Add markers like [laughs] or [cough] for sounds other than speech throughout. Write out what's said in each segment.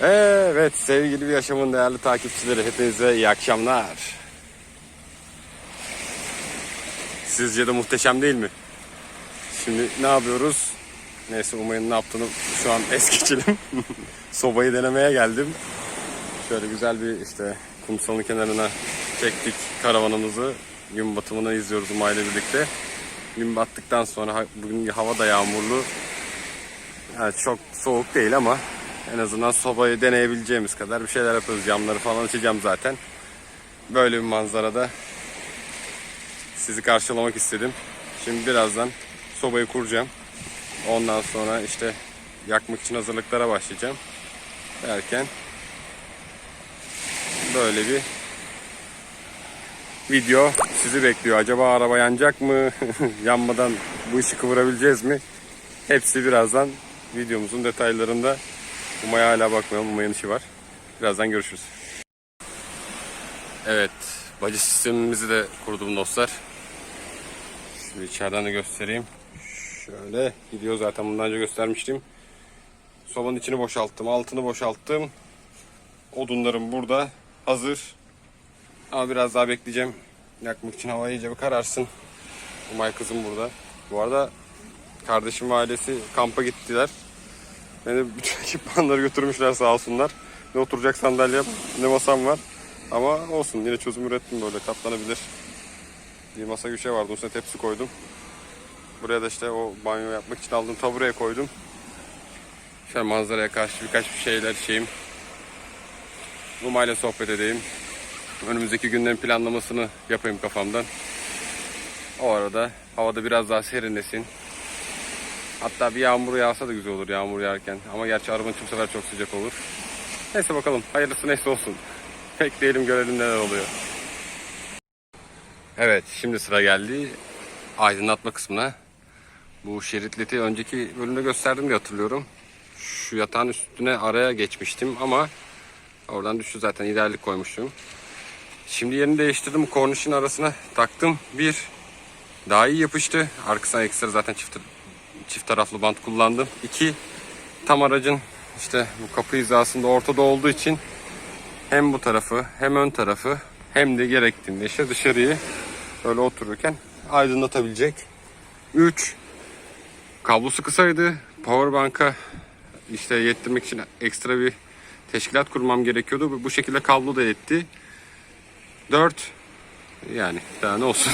Evet sevgili bir yaşamın değerli takipçileri hepinize iyi akşamlar. Sizce de muhteşem değil mi? Şimdi ne yapıyoruz? Neyse Umay'ın ne yaptığını şu an es geçelim. [laughs] Sobayı denemeye geldim. Şöyle güzel bir işte kumsalın kenarına çektik karavanımızı. Gün batımını izliyoruz Umay'la birlikte. Gün battıktan sonra bugün hava da yağmurlu. Yani çok soğuk değil ama en azından sobayı deneyebileceğimiz kadar bir şeyler yapıyoruz. Camları falan açacağım zaten. Böyle bir manzarada sizi karşılamak istedim. Şimdi birazdan sobayı kuracağım. Ondan sonra işte yakmak için hazırlıklara başlayacağım. Derken böyle bir video sizi bekliyor. Acaba araba yanacak mı? [laughs] Yanmadan bu işi kıvırabileceğiz mi? Hepsi birazdan videomuzun detaylarında. Umaya hala bakmayalım. Umay'ın işi var. Birazdan görüşürüz. Evet. Bacı sistemimizi de kurdum dostlar. Şimdi içeriden de göstereyim. Şöyle gidiyor zaten bundan önce göstermiştim. Sobanın içini boşalttım. Altını boşalttım. Odunlarım burada. Hazır. Ama biraz daha bekleyeceğim. Yakmak için hava iyice bir kararsın. Umay kızım burada. Bu arada kardeşim ailesi kampa gittiler. Beni bütün [laughs] ekipmanları götürmüşler sağ olsunlar. Ne oturacak sandalyem ne masam var. Ama olsun yine çözüm ürettim böyle katlanabilir. Bir masa güçe vardı üstüne tepsi koydum. Buraya da işte o banyo yapmak için aldığım tabureye koydum. Şöyle manzaraya karşı birkaç bir şeyler şeyim. Numayla sohbet edeyim. Önümüzdeki günlerin planlamasını yapayım kafamdan. O arada havada biraz daha serinlesin. Hatta bir yağmur yağsa da güzel olur yağmur yağarken. Ama gerçi arabanın bu sefer çok sıcak olur. Neyse bakalım. Hayırlısı neyse olsun. [laughs] Bekleyelim görelim neler oluyor. Evet şimdi sıra geldi aydınlatma kısmına. Bu şerit ledi önceki bölümde gösterdim diye hatırlıyorum. Şu yatağın üstüne araya geçmiştim ama oradan düştü zaten ilerlik koymuştum. Şimdi yerini değiştirdim. Kornişin arasına taktım. Bir daha iyi yapıştı. Arkasına ekstra zaten çift çift taraflı bant kullandım. İki tam aracın işte bu kapı hizasında ortada olduğu için hem bu tarafı hem ön tarafı hem de gerektiğinde işte dışarıyı böyle otururken aydınlatabilecek. 3 kablosu kısaydı. Powerbank'a işte yettirmek için ekstra bir teşkilat kurmam gerekiyordu. Bu şekilde kablo da etti. 4 yani daha ne olsun.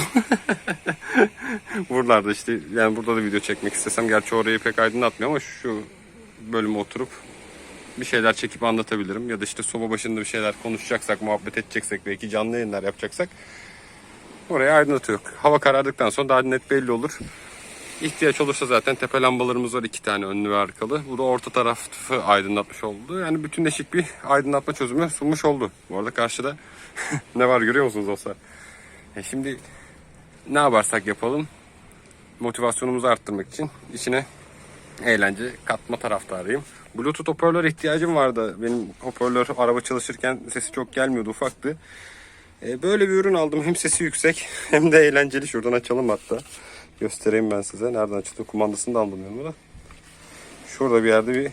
[laughs] Buralarda işte yani burada da video çekmek istesem gerçi orayı pek aydınlatmıyor ama şu bölüme oturup bir şeyler çekip anlatabilirim. Ya da işte soba başında bir şeyler konuşacaksak, muhabbet edeceksek, belki canlı yayınlar yapacaksak orayı aydınlatıyor. Hava karardıktan sonra daha net belli olur. İhtiyaç olursa zaten tepe lambalarımız var iki tane önlü ve arkalı. Bu da orta tarafı aydınlatmış oldu. Yani bütünleşik bir aydınlatma çözümü sunmuş oldu. Bu arada karşıda [laughs] ne var görüyor musunuz olsa? E şimdi ne yaparsak yapalım motivasyonumuzu arttırmak için içine eğlence katma taraftarıyım. Bluetooth hoparlör ihtiyacım vardı. Benim hoparlör araba çalışırken sesi çok gelmiyordu ufaktı. E, böyle bir ürün aldım. Hem sesi yüksek [laughs] hem de eğlenceli. Şuradan açalım hatta. Göstereyim ben size. Nereden açılıyor? Kumandasını da aldım yanıma da. Şurada bir yerde bir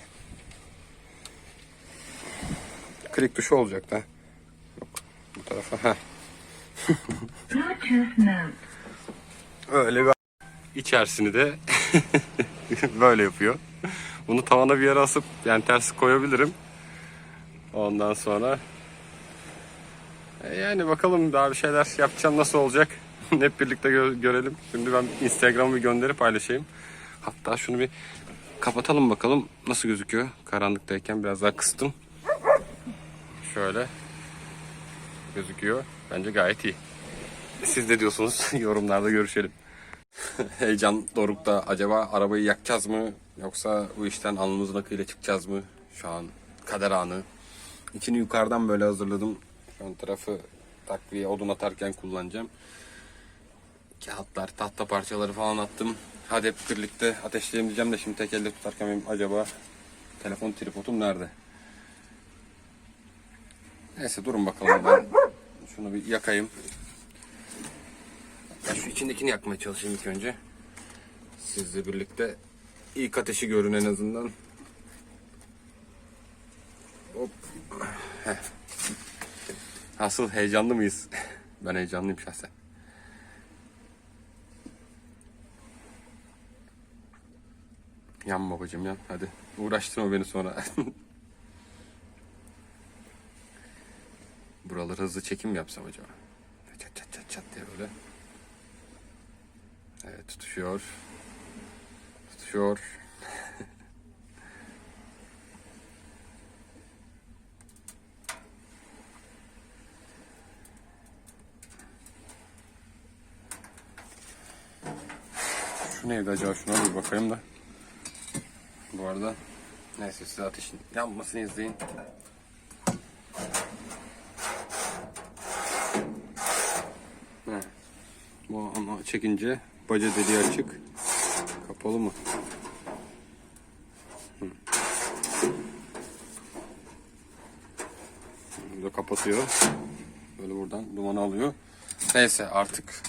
klik tuşu olacak da. Yok. Bu tarafa. Heh. Öyle bir içerisini de [laughs] böyle yapıyor. Bunu tavana bir yere asıp yani ters koyabilirim. Ondan sonra e, yani bakalım daha bir şeyler yapacağım nasıl olacak. [laughs] Hep birlikte gö- görelim. Şimdi ben Instagram'ı bir gönderip paylaşayım. Hatta şunu bir kapatalım bakalım nasıl gözüküyor. Karanlıktayken biraz daha kıstım. Şöyle gözüküyor. Bence gayet iyi. Siz ne diyorsunuz? [laughs] Yorumlarda görüşelim. [laughs] Heyecan dorukta. Acaba arabayı yakacağız mı? Yoksa bu işten alnımızın akıyla çıkacağız mı? Şu an kader anı. İçini yukarıdan böyle hazırladım. Ön tarafı takviye odun atarken kullanacağım. Kağıtlar, tahta parçaları falan attım. Hadi hep birlikte ateşleyelim diyeceğim de şimdi tek elle tutarken benim acaba telefon tripodum nerede? Neyse durun bakalım ben şunu bir yakayım. Ben şu içindekini yakmaya çalışayım ilk önce. Sizle birlikte ilk ateşi görün en azından. Hop. Heh. Nasıl heyecanlı mıyız? [laughs] Ben heyecanlıyım şahsen. Yan babacım yan hadi. Uğraştırma beni sonra. [laughs] Buraları hızlı çekim yapsam acaba? Çat çat çat çat diye böyle. Evet tutuşuyor. Tutuşuyor. [laughs] Şu neydi acaba? Şuna bir bakayım da. Bu arada neyse size ateşin yanmasını izleyin. Bu ama çekince baca deliği açık. Kapalı mı? Hı. Burada kapatıyor. Böyle buradan duman alıyor. Neyse artık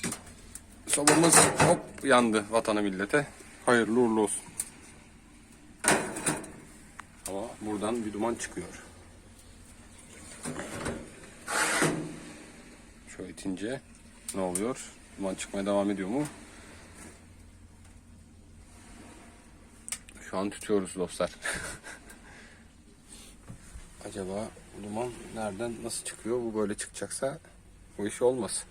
sobamız hop yandı vatana millete. Hayırlı uğurlu olsun. Ama buradan bir duman çıkıyor. Şöyle itince ne oluyor? Duman çıkmaya devam ediyor mu? Şu an tutuyoruz dostlar. [laughs] Acaba duman nereden nasıl çıkıyor? Bu böyle çıkacaksa bu iş olmaz.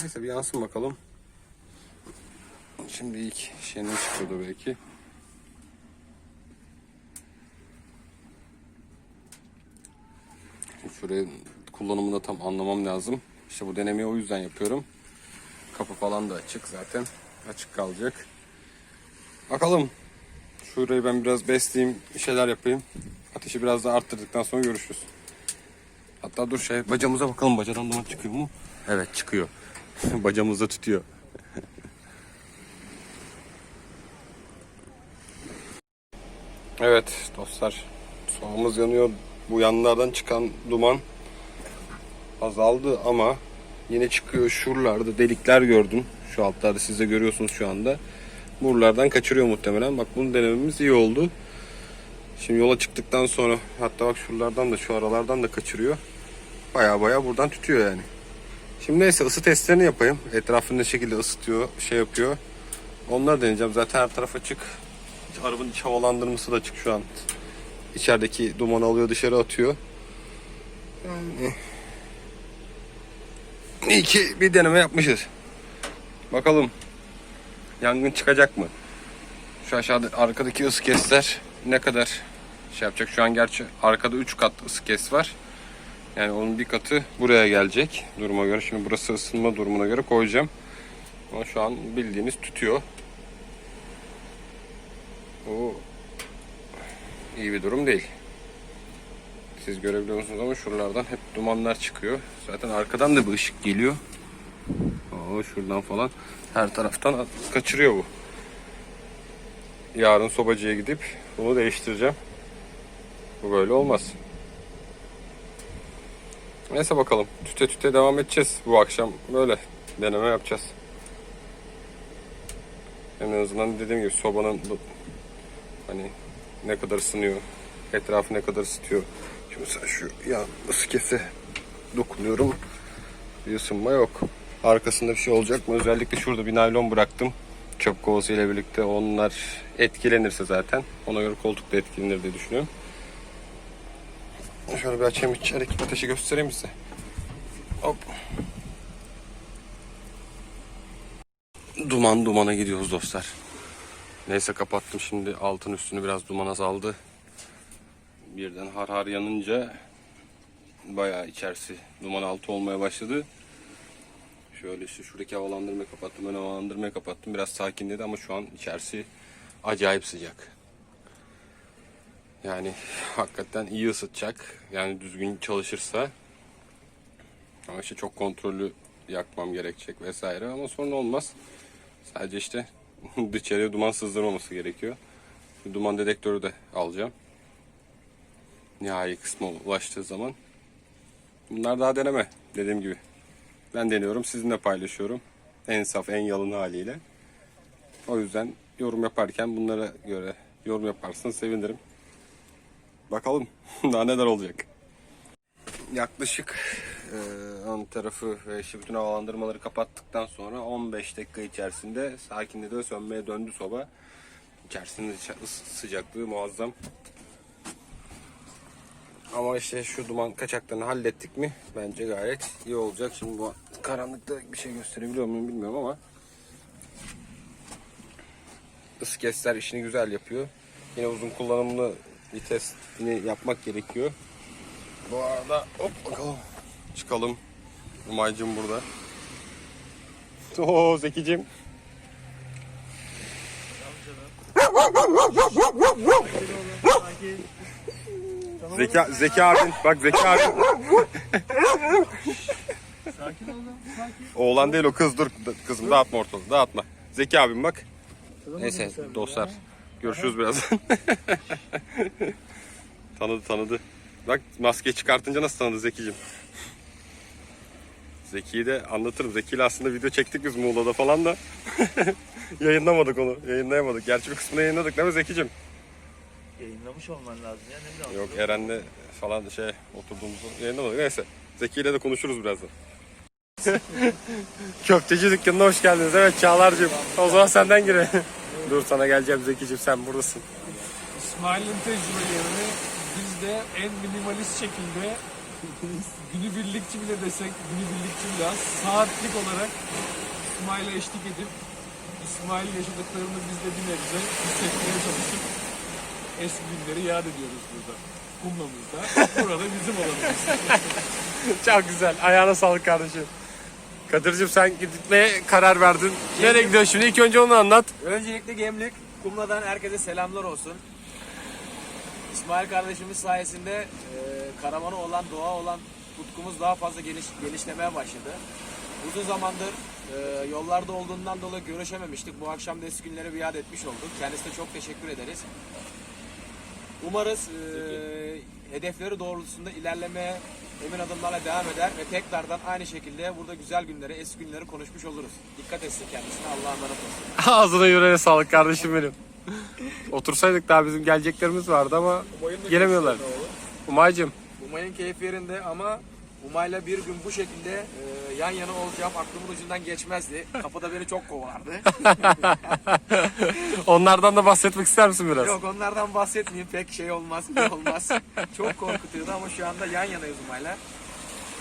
Neyse bir yansın bakalım. Şimdi ilk şey ne çıkıyordu belki? Şuraya kullanımını tam anlamam lazım. İşte bu denemeyi o yüzden yapıyorum. Kapı falan da açık zaten. Açık kalacak. Bakalım. Şurayı ben biraz besleyeyim, bir şeyler yapayım. Ateşi biraz daha arttırdıktan sonra görüşürüz. Hatta dur şey bacamıza bakalım bacadan duman çıkıyor mu? Evet çıkıyor. [laughs] Bacamızda tutuyor. evet dostlar. Soğumuz yanıyor. Bu yanlardan çıkan duman azaldı ama yine çıkıyor. Şuralarda delikler gördüm. Şu altlarda siz de görüyorsunuz şu anda. Buralardan kaçırıyor muhtemelen. Bak bunu denememiz iyi oldu. Şimdi yola çıktıktan sonra hatta bak şuralardan da şu aralardan da kaçırıyor. Baya baya buradan tutuyor yani. Şimdi neyse ısı testlerini yapayım. Etrafını ne şekilde ısıtıyor, şey yapıyor. Onları deneyeceğim. Zaten her tarafa açık. Arabanın iç havalandırması da açık şu an. İçerideki dumanı alıyor dışarı atıyor. Yani... İyi ki bir deneme yapmışız. Bakalım yangın çıkacak mı? Şu aşağıda arkadaki ısı kesler ne kadar şey yapacak? Şu an gerçi arkada 3 kat ısı kes var. Yani onun bir katı buraya gelecek duruma göre. Şimdi burası ısınma durumuna göre koyacağım. Ama şu an bildiğiniz tutuyor. Bu iyi bir durum değil. Siz görebiliyor musunuz ama şuralardan hep dumanlar çıkıyor. Zaten arkadan da bir ışık geliyor. Oo, şuradan falan her taraftan kaçırıyor bu. Yarın sobacıya gidip bunu değiştireceğim. Bu böyle olmaz. Neyse bakalım. Tüte tüte devam edeceğiz. Bu akşam böyle deneme yapacağız. En azından dediğim gibi sobanın bu- hani ne kadar ısınıyor, etrafı ne kadar ısıtıyor. Mesela şu yan ısı kese dokunuyorum. Bir ısınma yok. Arkasında bir şey olacak mı? Özellikle şurada bir naylon bıraktım. Çöp kovası ile birlikte onlar etkilenirse zaten. Ona göre koltuk da etkilenir diye düşünüyorum. Şöyle bir açayım içerideki ateşi göstereyim size. Hop. Duman dumana gidiyoruz dostlar. Neyse kapattım şimdi altın üstünü biraz duman azaldı. Birden har har yanınca bayağı içerisi duman altı olmaya başladı. Şöyle işte şuradaki havalandırmayı kapattım, ön havalandırmayı kapattım. Biraz sakinledi ama şu an içerisi acayip sıcak. Yani hakikaten iyi ısıtacak. Yani düzgün çalışırsa. Ama işte çok kontrollü yakmam gerekecek vesaire ama sorun olmaz. Sadece işte [laughs] dışarıya duman sızdırmaması gerekiyor. Duman dedektörü de alacağım. Nihai kısma ulaştığı zaman. Bunlar daha deneme dediğim gibi. Ben deniyorum sizinle paylaşıyorum. En saf en yalın haliyle. O yüzden yorum yaparken bunlara göre yorum yaparsanız sevinirim. Bakalım [laughs] daha neler olacak. Yaklaşık e, ön tarafı ve işte bütün havalandırmaları kapattıktan sonra 15 dakika içerisinde sakinledi ve sönmeye döndü soba. İçerisinde sı- sıcaklığı muazzam. Ama işte şu duman kaçaklarını hallettik mi bence gayet iyi olacak. Şimdi bu karanlıkta bir şey gösterebiliyor muyum bilmiyorum ama ıskesler işini güzel yapıyor. Yine uzun kullanımlı vitesini yapmak gerekiyor. Bu arada hop bakalım. Çıkalım. Umaycım burada. Oo Zekicim. Zeka, Zeki abin. Bak Zeki abin. Sakin ol. Sakin. Oğlan değil o kız dur. Kızım dağıtma ortalığı. Dağıtma. Zeki abim bak. Neyse dostlar. Görüşürüz birazdan. [laughs] tanıdı tanıdı. Bak maske çıkartınca nasıl tanıdı Zeki'cim. Zeki'yi de anlatırım. Zeki ile aslında video çektik biz Muğla'da falan da. [laughs] Yayınlamadık onu. Yayınlayamadık. Gerçi bir kısmını yayınladık değil mi Zeki'cim? Yayınlamış olman lazım ya. Ne bileyim. Yok Eren'le falan şey oturduğumuzu yayınlamadık. Neyse. Zeki ile de konuşuruz birazdan. [laughs] Köfteci dükkanına hoş geldiniz. Evet Çağlar'cığım. O zaman senden girelim. [laughs] Dur sana geleceğim Zeki'cim sen buradasın. İsmail'in tecrübelerini biz de en minimalist şekilde günübirlikçi bile desek günübirlikçi bile az, saatlik olarak İsmail'e eşlik edip İsmail yaşadıklarını biz de bir nebze hissetmeye çalışıp eski günleri yad ediyoruz burada. Kumlamızda. Burada bizim alanımız. [laughs] Çok güzel. Ayağına sağlık kardeşim. Kadir'cim sen gitmeye karar verdin. Nereye gidiyorsun şimdi? İlk önce onu anlat. Öncelikle Gemlik, Kumla'dan herkese selamlar olsun. İsmail kardeşimiz sayesinde e, Karaman'a olan, doğa olan tutkumuz daha fazla geniş, genişlemeye başladı. Uzun zamandır e, yollarda olduğundan dolayı görüşememiştik. Bu akşam da eski günleri bir yad etmiş olduk. Kendisine çok teşekkür ederiz. Umarız e, hedefleri doğrultusunda ilerlemeye emin adımlarla devam eder ve tekrardan aynı şekilde burada güzel günleri, eski günleri konuşmuş oluruz. Dikkat etsin kendisine. Allah'a emanet olsun. [laughs] Ağzına yüreğine sağlık kardeşim benim. Otursaydık daha bizim geleceklerimiz vardı ama gelemiyorlar. Umay'cım Umay'ın keyfi yerinde ama Umay'la bir gün bu şekilde e, yan yana olacağım aklımın ucundan geçmezdi. Kapıda beni çok kovardı. [laughs] onlardan da bahsetmek ister misin biraz? Yok onlardan bahsetmeyeyim pek şey olmaz, iyi olmaz. Çok korkutuyordu ama şu anda yan yanayız Umay'la.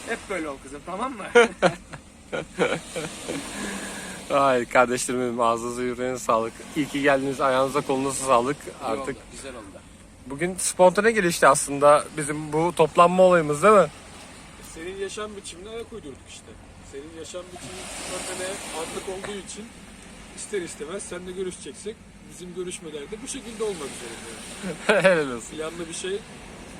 Hep böyle ol kızım tamam mı? [laughs] Ay kardeşlerim benim ağzınıza yüreğine sağlık. İyi ki geldiniz. Ayağınıza kolunuza sağlık. Artık oldu, güzel oldu. bugün spontane gelişti aslında bizim bu toplanma olayımız değil mi? Senin yaşam biçimine ayak uydurduk işte. Senin yaşam biçimin örneğe anlık olduğu için ister istemez seninle görüşeceksek bizim görüşmeler de bu şekilde olmak zorunda. [laughs] Helal olsun. Planlı bir şey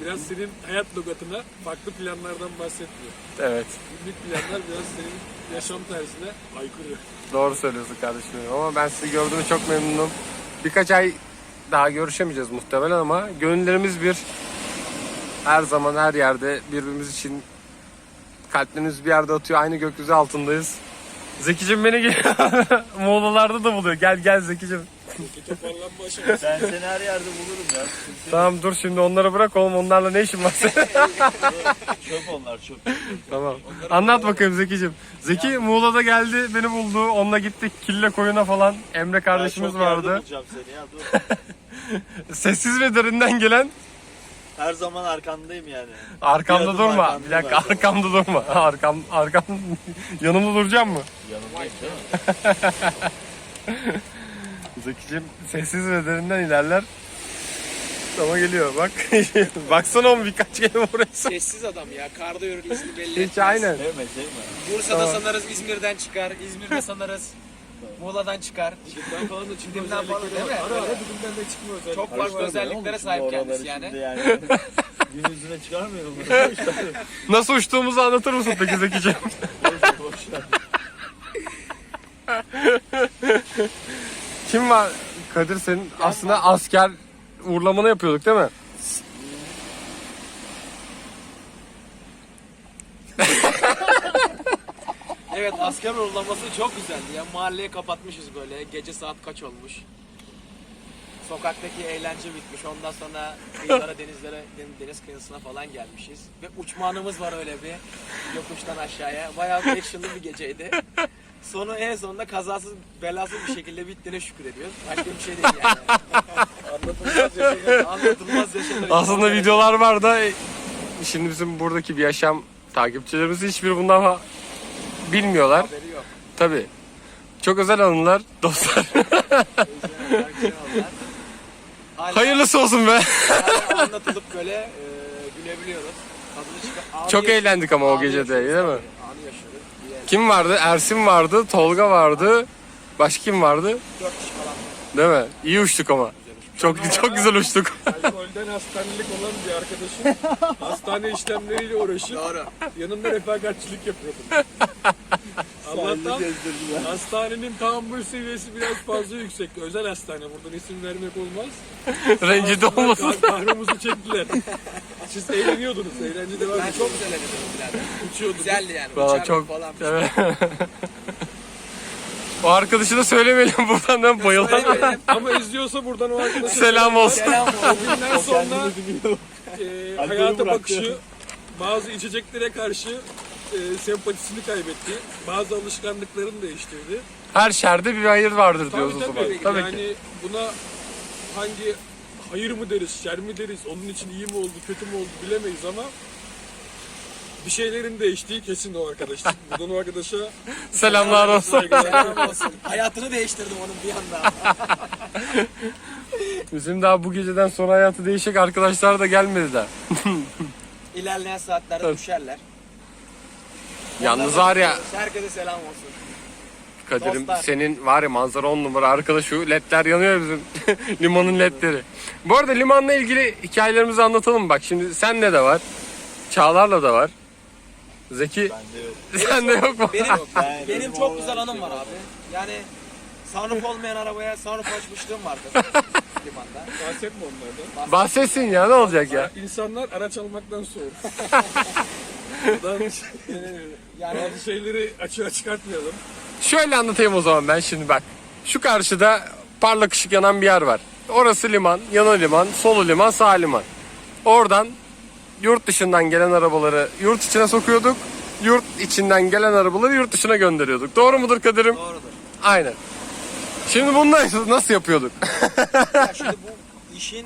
biraz senin hayat logatına farklı planlardan bahsetmiyor. Evet. Günlük planlar biraz senin yaşam tarzına aykırı. Doğru söylüyorsun kardeşim ama ben sizi gördüğüme çok memnunum. Birkaç ay daha görüşemeyeceğiz muhtemelen ama gönüllerimiz bir. Her zaman her yerde birbirimiz için kalplerimiz bir yerde atıyor. Aynı gökyüzü altındayız. Zekicim beni [laughs] Muğla'larda da buluyor. Gel gel Zekicim. Ben seni her yerde bulurum ya. Yok. Tamam dur şimdi onları bırak oğlum onlarla ne işin var senin? [laughs] Çöp onlar çöp. tamam. Anlat bakayım Zekicim. Zeki Muğla'da geldi beni buldu. Onunla gittik Kille Koyun'a falan. Emre kardeşimiz Ben çok yerde vardı. bulacağım seni ya dur. [laughs] Sessiz ve derinden gelen Her zaman arkandayım yani. Arkamda durma. arkandayım Bir dakika arkamda durma. Arkam arkam [laughs] yanımda duracağım mı? Yanındayım değil mi? [laughs] Zekicim sessiz ve derinden ilerler. Ama geliyor bak. [laughs] Baksana oğlum birkaç kere buraya. Sessiz adam ya. Karda yürür ismi belli Hiç etmez. aynen. Sevme sevme. Bursa'da Tamam. sanarız İzmir'den çıkar. İzmir'de sanarız Muğla'dan çıkar. Çiftler falan da çıkma Dibimden falan, özellikleri değil var. mi? Ara ara dibimden de çıkma özellikleri Çok var. farklı Oğlum, özelliklere şimdi sahip oraları kendisi şimdi yani. yani. [laughs] Gün yüzüne çıkarmayalım. [laughs] Nasıl uçtuğumuzu anlatır mısın peki? Boş ver. Kim var? Kadir senin aslında asker uğurlamanı yapıyorduk değil mi? Evet asker uğurlaması çok güzeldi ya. Mahalleyi kapatmışız böyle. Gece saat kaç olmuş? sokaktaki eğlence bitmiş. Ondan sonra kıyılara, denizlere, den- deniz kıyısına falan gelmişiz. Ve uçmanımız var öyle bir yokuştan aşağıya. Bayağı bir action'lı bir geceydi. Sonu en sonunda kazasız belasız bir şekilde bittiğine şükür ediyoruz. Başka bir şey değil yani. Anlatılmaz yaşayacak. Anlatılmaz yaşanır. Aslında videolar var da e, şimdi bizim buradaki bir yaşam takipçilerimiz hiçbir bundan ha- bilmiyorlar. Tabi. Çok özel anılar dostlar. Hala- Hayırlısı olsun be. hala anlatılıp böyle e, gülebiliyoruz. Tadını çıkar. Anı Çok yaşıyoruz. eğlendik ama o Anı gecede, yaşıyoruz değil mi? tabii. Anı yaşıyoruz. Bir yer- Kim vardı? Ersin vardı, Tolga vardı. Başka kim vardı? Dört kişi falan. Değil mi? İyi uçtuk ama. Çok çok güzel uçtuk. Alkolden hastanelik olan bir arkadaşım hastane işlemleriyle uğraşıp Doğru. yanımda refakatçilik yapıyordum. Allah'tan gezdirdiler. hastanenin tahammül seviyesi biraz fazla yüksekti. Özel hastane buradan isim vermek olmaz. Rencide olmasın. Kah- Kahrımızı çektiler. Siz eğleniyordunuz. Eğlence devam Ben ediyor. çok güzel eğlendim birader. Uçuyordunuz. Güzeldi yani. Valla Uçardık çok. falan. Evet. O arkadaşı da söylemeyelim buradan ben bayılan. Ama izliyorsa buradan o arkadaşa Selam olsun. Selam olsun. Bugünden sonra Kendini biliyor. e, hayata bakışı bazı içeceklere karşı e, sempatisini kaybetti. Bazı alışkanlıklarını değiştirdi. Her şerde bir hayır vardır diyoruz Tabii o zaman. tabii. Tabii yani ki. buna hangi hayır mı deriz, şer mi deriz, onun için iyi mi oldu, kötü mü oldu bilemeyiz ama bir şeylerin değiştiği kesin o arkadaş. [laughs] Buradan o arkadaşa Selamlar olsun. Selam olsun. [laughs] Hayatını değiştirdim onun bir anda. [laughs] Bizim daha bu geceden sonra hayatı değişecek arkadaşlar da gelmedi de. İlerleyen saatlerde düşerler. Yalnız var ya Herkese selam olsun. Kadir'im Dostlar. senin var ya manzara on numara arkada şu ledler yanıyor bizim limanın ledleri. Bu arada limanla ilgili hikayelerimizi anlatalım bak şimdi sende de var. Çağlar'la da var. Zeki [laughs] sende yok mu? Benim, [laughs] Ben- benim benim çok güzel anım var abi. Yani sunroof olmayan arabaya sunroof açmışlığım vardı [laughs] limanda. Bahsetme onlardan. Bahsetsin ya ne olacak ya. İnsanlar araç almaktan soğur. Buradan Yani bazı şeyleri açığa çıkartmayalım. Şöyle anlatayım o zaman ben şimdi bak. Şu karşıda parlak ışık yanan bir yer var. Orası liman, yanı liman, solu liman, sağ liman. Oradan yurt dışından gelen arabaları yurt içine sokuyorduk. Yurt içinden gelen arabaları yurt dışına gönderiyorduk. Doğru mudur Kadir'im? doğrudur. Aynen. Şimdi bunu nasıl, nasıl yapıyorduk? Ya [laughs] şimdi bu işin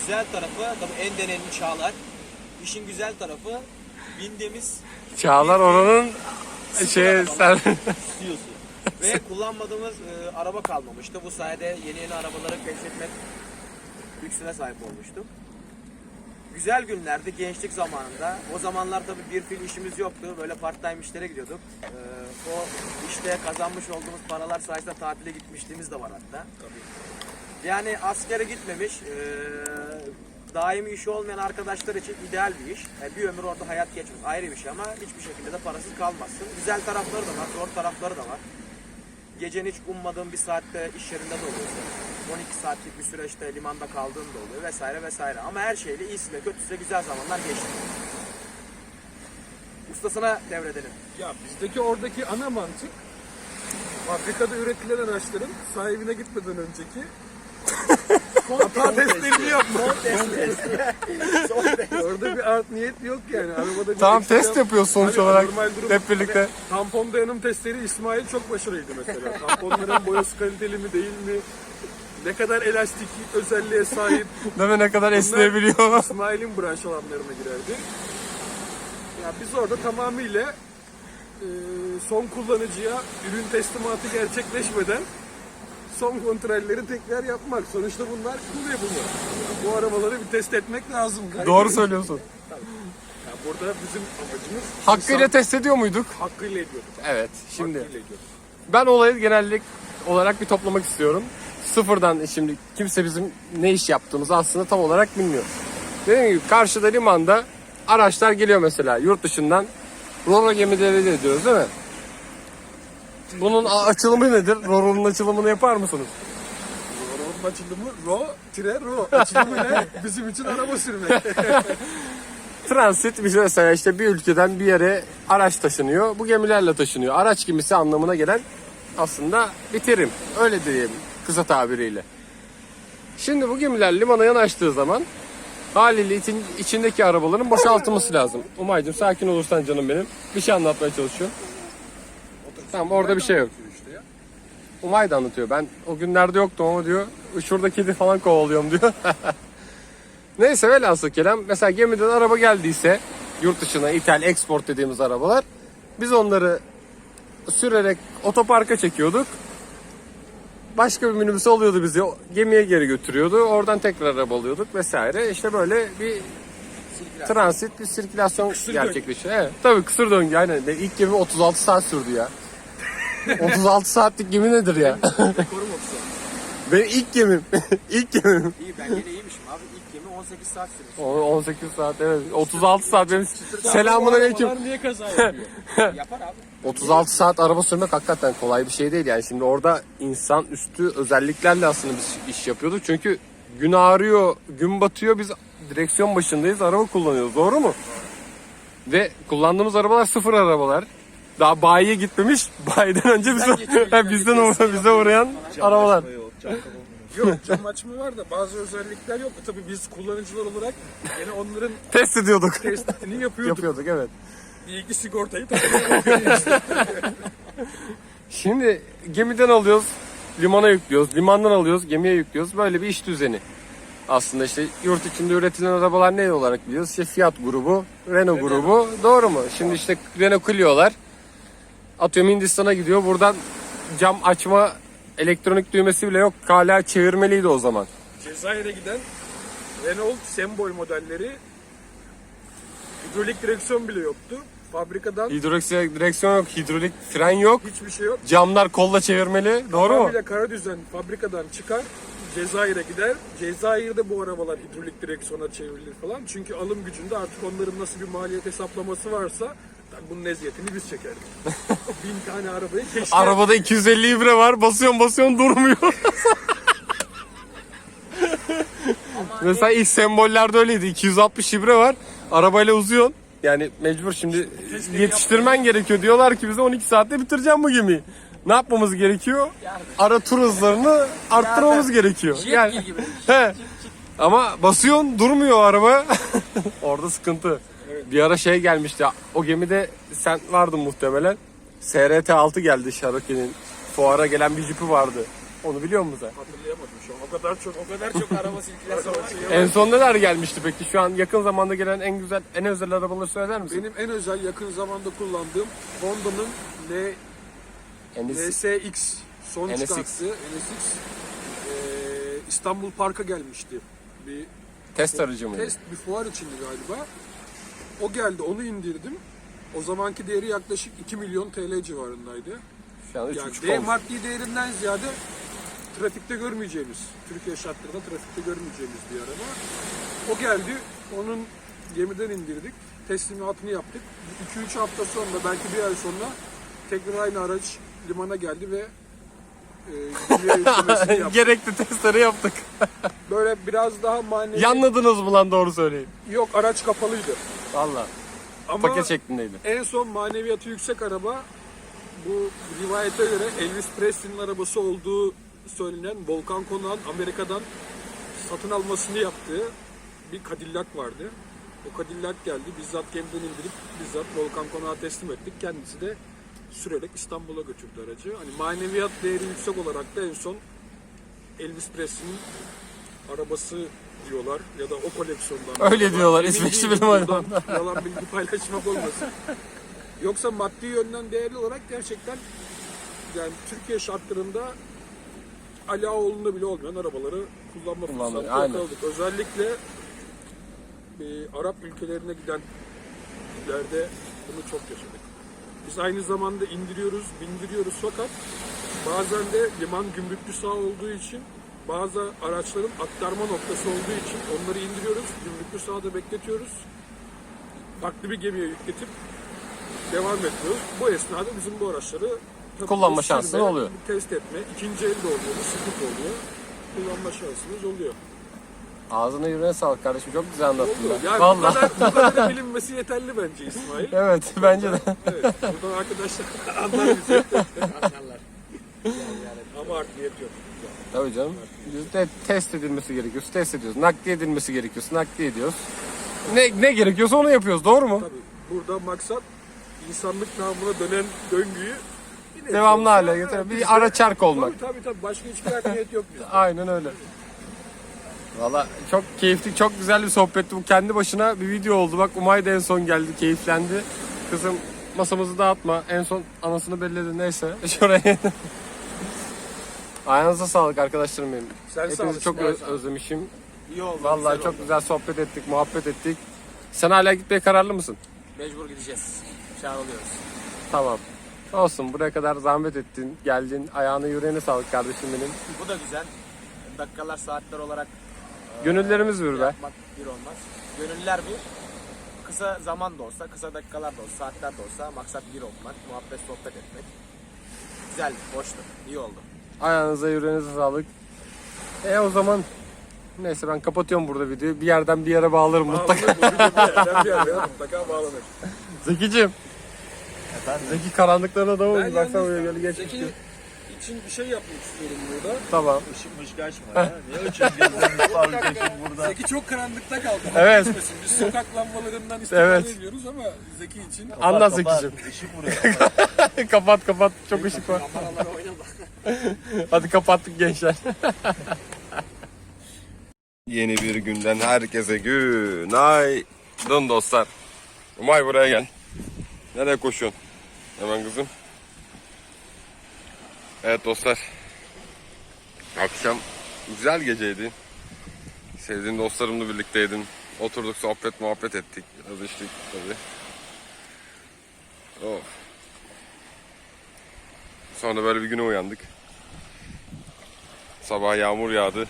güzel tarafı, tabii en deneyimli Çağlar. İşin güzel tarafı bindiğimiz Çağlar oranın şey sen İstiyorsun. ve [laughs] kullanmadığımız e, araba kalmamıştı. Bu sayede yeni yeni arabaları keşfetmek lüksüne sahip olmuştum. Güzel günlerdi gençlik zamanında. O zamanlar tabii bir fil işimiz yoktu. Böyle part time işlere gidiyorduk. Ee, o işte kazanmış olduğumuz paralar sayesinde tatile gitmişliğimiz de var hatta. Yani askere gitmemiş, e, daimi işi olmayan arkadaşlar için ideal bir iş. E, bir ömür orada hayat geçmiş. Ayrı bir şey ama hiçbir şekilde de parasız kalmazsın. Güzel tarafları da var, zor tarafları da var. Gecenin hiç ummadığın bir saatte iş yerinde de oluyorsun. 12 saatlik bir süreçte limanda kaldığın da oluyor vesaire vesaire. Ama her şeyle iyisiyle kötüsüyle güzel zamanlar geçti. Ustasına devredelim. Ya bizdeki oradaki ana mantık fabrikada üretilen araçların sahibine gitmeden önceki [laughs] hata testlerini yapmak. Son test. Son test. [laughs] Orada bir art niyet yok yani. Arabada bir tamam eksik test yap- yapıyoruz sonuç Hani olarak normal durum- hep birlikte. Tampon dayanım testleri İsmail çok başarılıydı mesela. Tamponların boyası kaliteli mi değil mi? Ne kadar elastik özelliğe sahip [laughs] Değil mi ne kadar esneyebiliyor. [laughs] İsmail'in branş alanlarına girerdi. Ya biz orada tamamıyla e, son kullanıcıya ürün teslimatı gerçekleşmeden son kontrolleri tekrar yapmak. Sonuçta bunlar kul yapımı. Ya bu arabaları bir test etmek lazım. Doğru söylüyorsun. Ya burada bizim amacımız Hakkıyla insan- test ediyor muyduk? hakkıyla ediyorduk. Evet. Şimdi Hakkıyla ediyorduk. Ben olayı genellik olarak bir toplamak istiyorum. Sıfırdan şimdi kimse bizim ne iş yaptığımızı aslında tam olarak bilmiyor. Dediğim gibi karşıda limanda araçlar geliyor mesela yurt dışından. Roro gemileri de diyoruz değil mi? Bunun açılımı nedir? Roro'nun açılımını yapar mısınız? Ro'nun açılımı Ro, tire Ro. Açılımı ne? Bizim için araba sürmek. [laughs] Transit mesela işte bir ülkeden bir yere araç taşınıyor. Bu gemilerle taşınıyor. Araç gemisi anlamına gelen aslında bir terim. Öyle diyelim kısa tabiriyle. Şimdi bu gemiler limana yanaştığı zaman haliyle için, içindeki arabaların boşaltılması lazım. Umay'cım sakin olursan canım benim. Bir şey anlatmaya çalışıyorum. Tamam orada bir şey yok. Umay da anlatıyor. Ben o günlerde yoktum ama diyor şurada kedi falan kovalıyorum diyor. [laughs] Neyse velhasıl kelam mesela gemiden araba geldiyse yurt dışına ithal export dediğimiz arabalar biz onları sürerek otoparka çekiyorduk. Başka bir minibüs alıyordu bizi gemiye geri götürüyordu. Oradan tekrar araba alıyorduk vesaire. İşte böyle bir transit bir sirkülasyon gerçekleşiyor. Evet, tabii kısır döngü aynen. Benim ilk gemi 36 saat sürdü ya. [laughs] 36 saatlik gemi nedir ya? Rekorum 30. Benim ilk gemim. [laughs] ilk gemim. İyi ben yine iyiymişim abi. İlk gemi 18 saat sürmüş. O- 18 saat evet. 36 saat benim. Selamun aleyküm. Onlar niye kaza yapıyor? [laughs] Yapar abi. 36 saat araba sürmek hakikaten kolay bir şey değil yani. Şimdi orada insan üstü özelliklerle aslında biz iş yapıyorduk. Çünkü gün ağrıyor, gün batıyor. Biz direksiyon başındayız, araba kullanıyoruz. Doğru mu? Ve kullandığımız arabalar sıfır arabalar. Daha bayiye gitmemiş. [laughs] Bayiden önce bize, bizden uğra- bize uğrayan arabalar. Yok cam açma var da bazı özellikler yok. Tabii biz kullanıcılar olarak yine onların [laughs] Test ediyorduk. testini yapıyorduk. Yapıyorduk evet. İki sigortayı takıyoruz. [laughs] Şimdi gemiden alıyoruz, limana yüklüyoruz. Limandan alıyoruz, gemiye yüklüyoruz. Böyle bir iş düzeni. Aslında işte yurt içinde üretilen arabalar ne olarak biliyoruz? İşte Fiat grubu, Renault grubu. Doğru mu? Şimdi işte Renault Clio'lar atıyorum Hindistan'a gidiyor. Buradan cam açma elektronik düğmesi bile yok. Hala çevirmeliydi o zaman. Cezayir'e giden Renault sembol modelleri hidrolik direksiyon bile yoktu. Fabrikadan Hidrolik direksiyon yok, hidrolik fren yok. hiçbir şey yok. Camlar kolla çevirmeli. Doğru mu? Tamamıyla kara düzen fabrikadan çıkar. Cezayir'e gider. Cezayir'de bu arabalar hidrolik direksiyona çevrilir falan. Çünkü alım gücünde artık onların nasıl bir maliyet hesaplaması varsa bunun eziyetini biz çekerdik. [laughs] Bin tane arabayı keşke Arabada 250 ibre var. Basıyorsun basıyorsun durmuyor. Mesela ilk sembollerde öyleydi. 260 ibre var. Arabayla uzuyorsun. Yani mecbur şimdi yetiştirmen gerekiyor. Diyorlar ki bize 12 saatte bitireceğim bu gemiyi. Ne yapmamız gerekiyor? Ara tur hızlarını arttırmamız gerekiyor. Yani, gibi. he. Ama basıyorsun durmuyor araba. [laughs] Orada sıkıntı. Bir ara şey gelmişti. O gemide sen vardın muhtemelen. SRT 6 geldi Şaroki'nin. Fuara gelen bir jipi vardı. Onu biliyor musun sen? hatırlayamadım şu an. O kadar çok O kadar çok araba sirkülasyonu var. ki. En son neler gelmişti peki? Şu an yakın zamanda gelen en güzel, en özel arabaları söyler misin? Benim en özel yakın zamanda kullandığım Honda'nın N NS, NSX son NSX. çıkarttığı NSX eee, İstanbul Park'a gelmişti. Bir test aracı mıydı? test bir fuar içindi galiba. O geldi onu indirdim. O zamanki değeri yaklaşık 2 milyon TL civarındaydı. Şu an 3.5 Yani değer maddi değerinden ziyade trafikte görmeyeceğimiz, Türkiye şartlarında trafikte görmeyeceğimiz bir araba. O geldi, onun gemiden indirdik, teslimatını yaptık. 2-3 hafta sonra, belki bir ay sonra tekrar aynı araç limana geldi ve e. [laughs] Gerekli testleri yaptık. Böyle biraz daha manevi... Yanladınız mı lan doğru söyleyin. Yok araç kapalıydı. Valla. Ama Paket şeklindeydi. en son maneviyatı yüksek araba bu rivayete göre Elvis Presley'nin arabası olduğu söylenen Volkan Konak'ın Amerika'dan satın almasını yaptığı bir Cadillac vardı. O Cadillac geldi. Bizzat gemiden indirip bizzat Volkan Konak'a teslim ettik. Kendisi de sürerek İstanbul'a götürdü aracı. Hani maneviyat değeri yüksek olarak da en son Elvis Presley'nin arabası diyorlar ya da o koleksiyondan. Öyle diyorlar, İsveçli bilim adamı. [laughs] Yalan bilgi paylaşmak olmasın. Yoksa maddi yönden değerli olarak gerçekten yani Türkiye şartlarında Ali Ağaoğlu'nda bile olmayan arabaları kullanma fırsatı yakaladık. Özellikle e, Arap ülkelerine giden gitlerde bunu çok yaşadık. Biz aynı zamanda indiriyoruz, bindiriyoruz fakat bazen de liman gümrüklü sağ olduğu için bazı araçların aktarma noktası olduğu için onları indiriyoruz, gümrüklü sahada bekletiyoruz. Farklı bir gemiye yükletip devam ediyoruz. Bu esnada bizim bu araçları Kullanma şansın oluyor. Test etme, ikinci elde oluyor, sıkıntı oluyor. Kullanma şansımız oluyor. Ağzına yüreğine sağlık kardeşim. Çok güzel anlattın ben. Yani bu kadar, bu kadar [laughs] bilinmesi yeterli bence İsmail. Evet bence de. Evet, buradan arkadaşlar [laughs] anlar bizi. Anlarlar. [laughs] Ama art niyet yok. Tabii canım. Biz de test edilmesi gerekiyor. Test ediyoruz. Nakliye edilmesi gerekiyor. Nakliye ediyoruz. Ne, ne gerekiyorsa onu yapıyoruz. Doğru mu? Tabii burada maksat insanlık namına dönen döngüyü Devamlı hale ha, getir. biz Bir ara çark olmak. Tabii tabii tabii. Başka hiçbir hakimiyet yok bizde. Aynen öyle. Valla çok keyifli, çok güzel bir sohbetti. Bu kendi başına bir video oldu. Bak Umay da en son geldi, keyiflendi. Kızım masamızı dağıtma. En son anasını belledi neyse. [laughs] Şuraya. Ayağınıza sağlık arkadaşlarım benim. Sen Hepinizi çok İsmail, ö- sağ ol. özlemişim. İyi oldu. Vallahi çok oldu. güzel sohbet ettik, muhabbet ettik. Sen hala gitmeye kararlı mısın? Mecbur gideceğiz. Çağrılıyoruz. Tamam. Olsun buraya kadar zahmet ettin, geldin. Ayağına yüreğine sağlık kardeşim benim. Bu da güzel. Dakikalar, saatler olarak Gönüllerimiz bir be. yapmak bir olmaz. Gönüller bir. Kısa zaman da olsa, kısa dakikalar da olsa, saatler de olsa maksat bir olmak, muhabbet, sohbet etmek. Güzel, hoştu, iyi oldu. Ayağınıza yüreğinize sağlık. E o zaman neyse ben kapatıyorum burada videoyu. Bir yerden bir yere bağlarım mutlaka. Video bir yerden mutlaka bağlanır. Zekicim. Zeki karanlıklarına da Ben olmuş. Baksana yalnız böyle geç Zeki için bir şey yapmak istiyorum burada. Tamam. Işık mışık açma ya. Niye açıyorsun gözlerini [laughs] burada? Zeki çok karanlıkta kaldı. Evet. Biz sokak lambalarından istifade Evet. ediyoruz ama Zeki için Anlat Kapat, Zekicim. Işık vuruyor. kapat [laughs] kapat. Çok ışık var. Kameralar [laughs] oynadı. Hadi kapattık gençler. Yeni bir günden herkese günaydın dostlar. Umay buraya gel. Nereye koşuyorsun? Hemen kızım. Evet dostlar. Akşam güzel geceydi. Sevdiğim dostlarımla birlikteydim. Oturduk sohbet muhabbet ettik. Biraz içtik tabii. Oh. Sonra böyle bir güne uyandık. Sabah yağmur yağdı.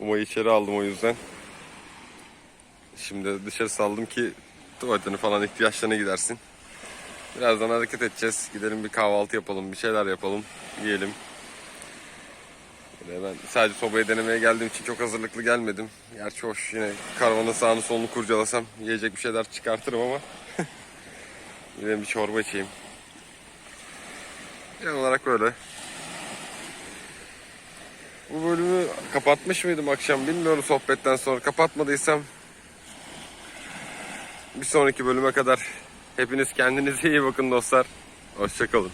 Umay'ı içeri aldım o yüzden. Şimdi dışarı saldım ki tuvaletini falan ihtiyaçlarına gidersin. Birazdan hareket edeceğiz. Gidelim bir kahvaltı yapalım, bir şeyler yapalım, yiyelim. Böyle ben sadece sobayı denemeye geldiğim için çok hazırlıklı gelmedim. Gerçi hoş yine karavanın sağını solunu kurcalasam yiyecek bir şeyler çıkartırım ama [laughs] Gidelim bir çorba içeyim. Genel olarak böyle. Bu bölümü kapatmış mıydım akşam bilmiyorum sohbetten sonra. Kapatmadıysam bir sonraki bölüme kadar hepiniz kendinize iyi bakın dostlar. Hoşçakalın.